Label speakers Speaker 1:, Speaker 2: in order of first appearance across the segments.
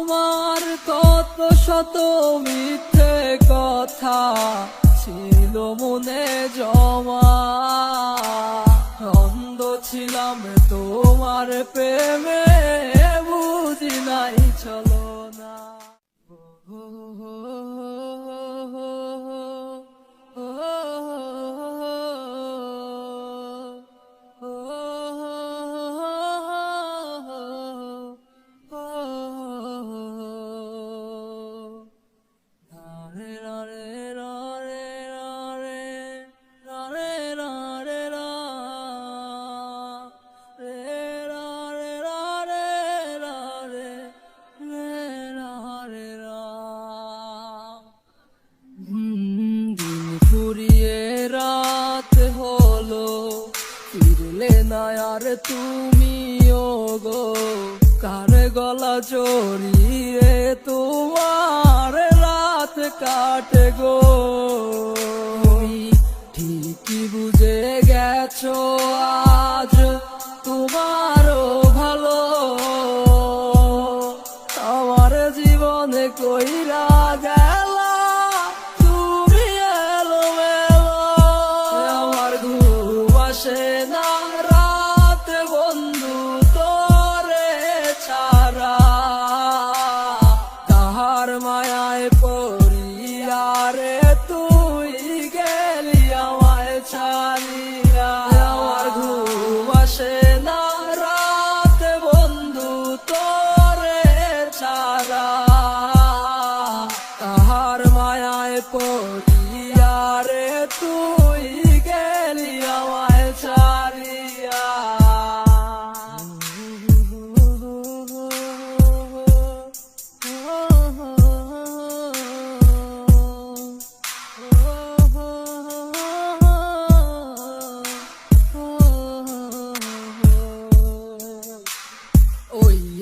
Speaker 1: তোমার কত শত মিথ্যে কথা ছিল মনে জমা। অন্ধ ছিলাম তোমার প্রেমে, বুঝি নাই চলো না। রাত হলো। ফিরলে না আর তুমি গো কার গলা জড়িয়ে তোমার রাত কাটে গো? ঠিকই বুঝে গেছো, আজ তোমারও ভালো। আমার জীবনে কইরা রাত বন্ধু তোরে তাহার মায়ায় পড়িয়ারে তুই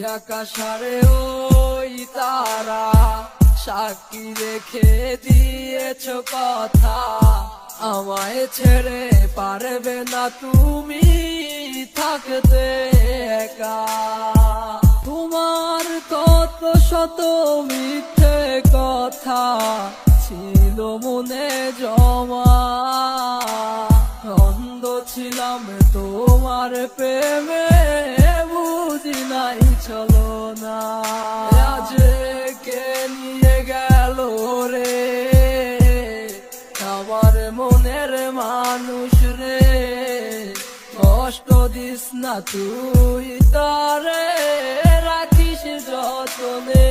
Speaker 1: আকাশারে ওই তারা সাক্ষী রেখে দিয়েছ কথা। আমায় ছেড়ে পারবে না তুমি থাকতে একা। তোমার কত শত মিথ্যে কথা ছিল মনে জমা। অন্ধ ছিলাম তোমার প্রেমে। চলো না আজ কে নিয়ে গেল রে। আমার মনের মানুষ রে। কষ্ট দিস না তুই তারে, রাখিস যতনে।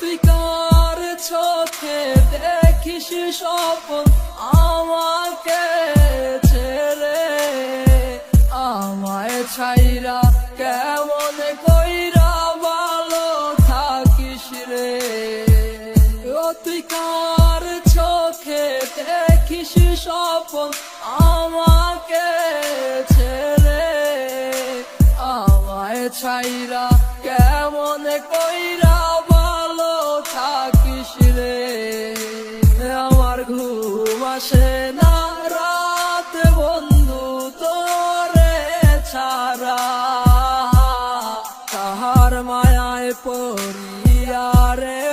Speaker 1: তুই কার চোখে দেখিস স্বপন আমাকে ছেড়ে? আমায় ছাইরা কেমন কার চোখে দেখিস স্বপন আমাকে ছেড়ে। আমায় ছাইরা কেমন কইরা ভালো থাকিস রে? আমার ঘুম আসে না রাত, বন্ধু তোরে ছাড়া। তাহার মায়ায় পড়িয়ারে